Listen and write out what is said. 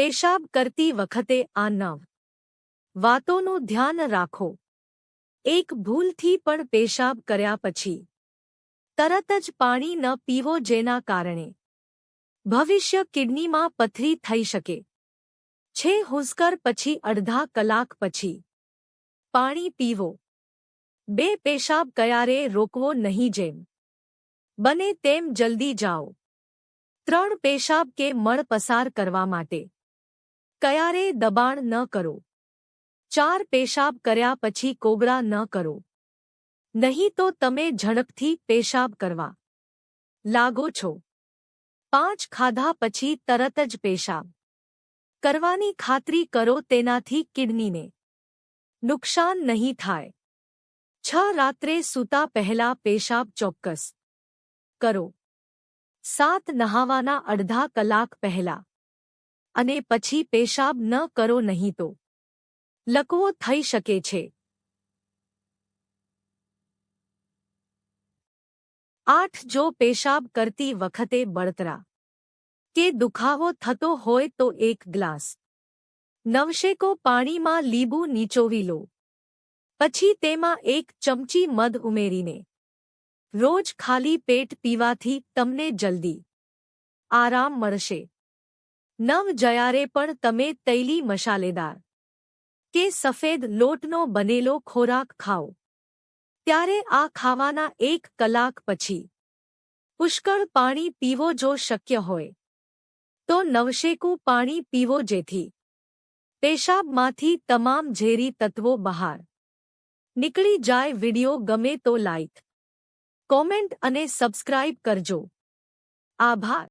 પેશાબ કરતી વખતે આ નવ વાતોનું ધ્યાન રાખો. એક ભૂલથી પણ પેશાબ કર્યા પછી તરત જ પાણી ન પીવો જેના કારણે ભવિષ્ય કિડનીમાં પથરી થઈ શકે. છે હુસ્કર પછી અડધા કલાક પછી પાણી પીવો. બે પેશાબ કયારે રોકવો નહીં જેમ. બને તેમ જલ્દી જાઓ. ત્રણ પેશાબ કે મળ પસાર કરવા માટે કયારે દબાણ ન કરો ચાર પેશાબ કર્યા પછી કોગળા ન કરો નહીં તો તમે ઝડપથી પેશાબ કરવા લાગો છો પાંચ ખાધા પછી તરત જ પેશાબ કરવાની ખાતરી કરો તેનાથી કિડનીને નુકસાન નહીં થાય છ રાત્રે સૂતા પહેલા પેશાબ ચોક્કસ કરો સાત નહાવાના અડધા કલાક પહેલા અને પછી પેશાબ ન કરો નહીં તો લકવો થઈ શકે છે આઠ જો પેશાબ કરતી વખતે બળતરા કે દુખાવો થતો હોય તો એક ગ્લાસ નવશેકો પાણીમાં લીંબુ નીચોવી લો પછી તેમાં એક ચમચી મધ ઉમેરીને રોજ ખાલી પેટ પીવાથી તમને જલ્દી આરામ મળશે નવ જયારે પણ તમે તૈલી મસાલેદાર કે સફેદ લોટનો બનેલો ખોરાક ખાઓ. ત્યારે આ ખાવાના એક કલાક પછી પુષ્કળ પાણી પીવો જો શક્ય હોય, તો નવશેકું પાણી પીવો જેથી પેશાબમાંથી તમામ ઝેરી તત્વો બહાર નીકળી જાય વિડિયો ગમે તો લાઇક કોમેન્ટ અને સબસ્ક્રાઇબ કરજો. આભાર.